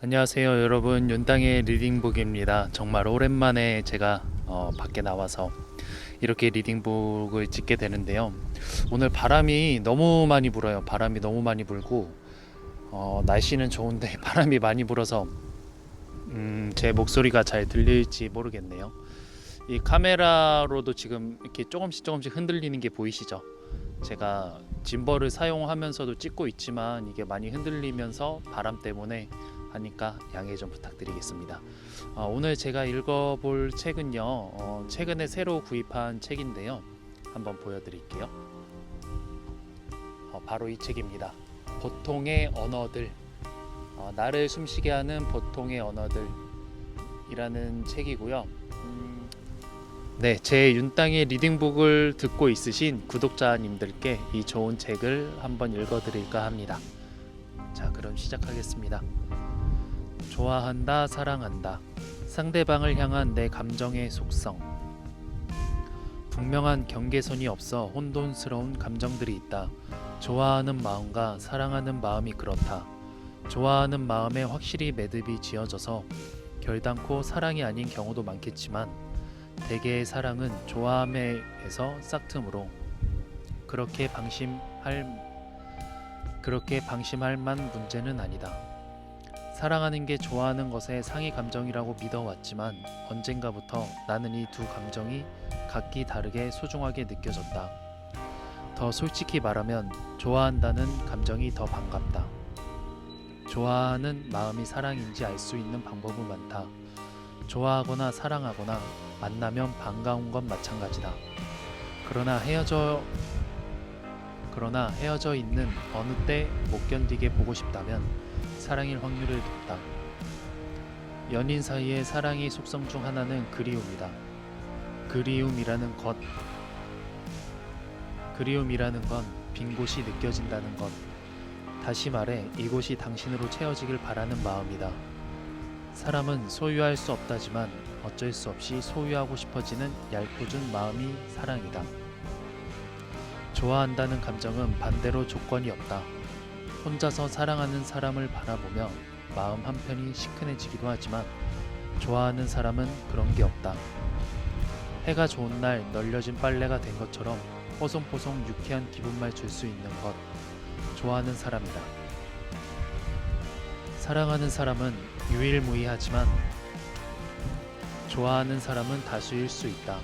안녕하세요 여러분. 윤땅의 리딩북입니다. 정말 오랜만에 제가 어, 밖에 나와서 이렇게 리딩북을 찍게 되는데요. 오늘 바람이 너무 많이 불어요. 바람이 너무 많이 불고 어, 날씨는 좋은데 바람이 많이 불어서 음, 제 목소리가 잘 들릴지 모르겠네요. 이 카메라로도 지금 이렇게 조금씩 조금씩 흔들리는 게 보이시죠? 제가 짐벌을 사용하면서도 찍고 있지만 이게 많이 흔들리면서 바람 때문에 하니까 양해 좀 부탁드리겠습니다. 어, 오늘 제가 읽어볼 책은요, 어, 최근에 새로 구입한 책인데요. 한번 보여드릴게요. 어, 바로 이 책입니다. 보통의 언어들, 어, 나를 숨쉬게 하는 보통의 언어들이라는 책이고요. 음, 네, 제 윤땅의 리딩북을 듣고 있으신 구독자님들께 이 좋은 책을 한번 읽어드릴까 합니다. 자, 그럼 시작하겠습니다. 좋아한다, 사랑한다. 상대방을 향한 내 감정의 속성. 분명한 경계선이 없어 혼돈스러운 감정들이 있다. 좋아하는 마음과 사랑하는 마음이 그렇다. 좋아하는 마음에 확실히 매듭이 지어져서 결단코 사랑이 아닌 경우도 많겠지만 대개의 사랑은 좋아함에서 싹틈으로 그렇게 방심할 그렇게 방심할 만 문제는 아니다. 사랑하는 게 좋아하는 것의 상위 감정이라고 믿어왔지만 언젠가부터 나는 이 두 감정이 각기 다르게 소중하게 느껴졌다. 더 솔직히 말하면 좋아한다는 감정이 더 반갑다. 좋아하는 마음이 사랑인지 알 수 있는 방법은 많다. 좋아하거나 사랑하거나 만나면 반가운 건 마찬가지다. 그러나 헤어져 그러나 헤어져 있는 어느 때 못 견디게 보고 싶다면 사랑일 확률이 높다. 연인 사이의 사랑의 속성 중 하나는 그리움이다. 그리움이라는 것 그리움이라는 건 빈 곳이 느껴진다는 것. 다시 말해 이곳이 당신으로 채워지길 바라는 마음이다. 사람은 소유할 수 없다지만 어쩔 수 없이 소유하고 싶어지는 얄궂은 마음이 사랑이다. 좋아한다는 감정은 반대로 조건이 없다. 혼자서 사랑하는 사람을 바라보며 마음 한편이 시큰해지기도 하지만 좋아하는 사람은 그런 게 없다. 해가 좋은 날 널려진 빨래가 된 것처럼 뽀송뽀송 유쾌한 기분만 줄 수 있는 것. 좋아하는 사람이다. 사랑하는 사람은 유일무이하지만 좋아하는 사람은 다수일 수 있다.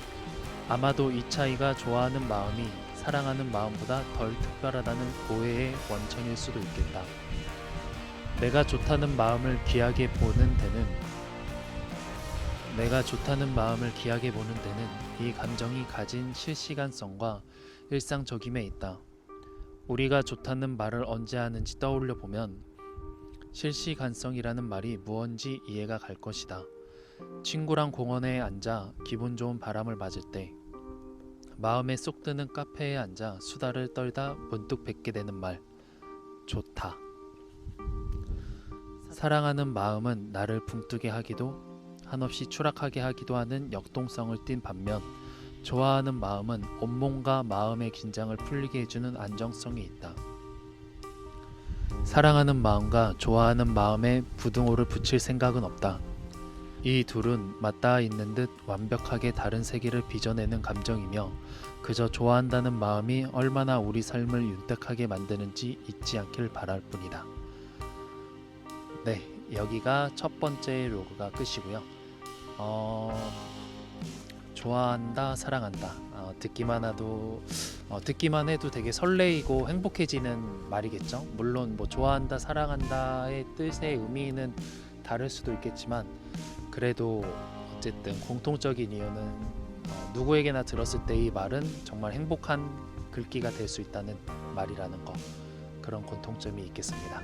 아마도 이 차이가 좋아하는 마음이 사랑하는 마음보다 덜 특별하다는 오해의 원천일 수도 있겠다. 내가 좋다는 마음을 귀하게 보는 데는 내가 좋다는 마음을 귀하게 보는 데는 이 감정이 가진 실시간성과 일상적임에 있다. 우리가 좋다는 말을 언제 하는지 떠올려 보면 실시간성이라는 말이 무언지 이해가 갈 것이다. 친구랑 공원에 앉아 기분 좋은 바람을 맞을 때 마음에 쏙 드는 카페에 앉아 수다를 떨다 문득 뱉게 되는 말 좋다. 사랑하는 마음은 나를 붕뜨게 하기도 한없이 추락하게 하기도 하는 역동성을 띤 반면 좋아하는 마음은 온몸과 마음의 긴장을 풀리게 해주는 안정성이 있다. 사랑하는 마음과 좋아하는 마음에 부등호를 붙일 생각은 없다. 이 둘은 맞닿아 있는 듯 완벽하게 다른 세계를 빚어내는 감정이며 그저 좋아한다는 마음이 얼마나 우리 삶을 윤택하게 만드는지 잊지 않길 바랄 뿐이다. 네, 여기가 첫 번째 로그가 끝이고요. 어, 좋아한다, 사랑한다. 어, 듣기만 해도 어, 듣기만 해도 되게 설레이고 행복해지는 말이겠죠. 물론 뭐 좋아한다, 사랑한다의 뜻의 의미는 다를 수도 있겠지만 그래도 어쨌든 공통적인 이유는 어, 누구에게나 들었을 때 이 말은 정말 행복한 글귀가 될 수 있다는 말이라는 거 그런 공통점이 있겠습니다.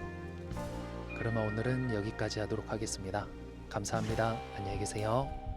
그러면 오늘은 여기까지 하도록 하겠습니다. 감사합니다. 안녕히 계세요.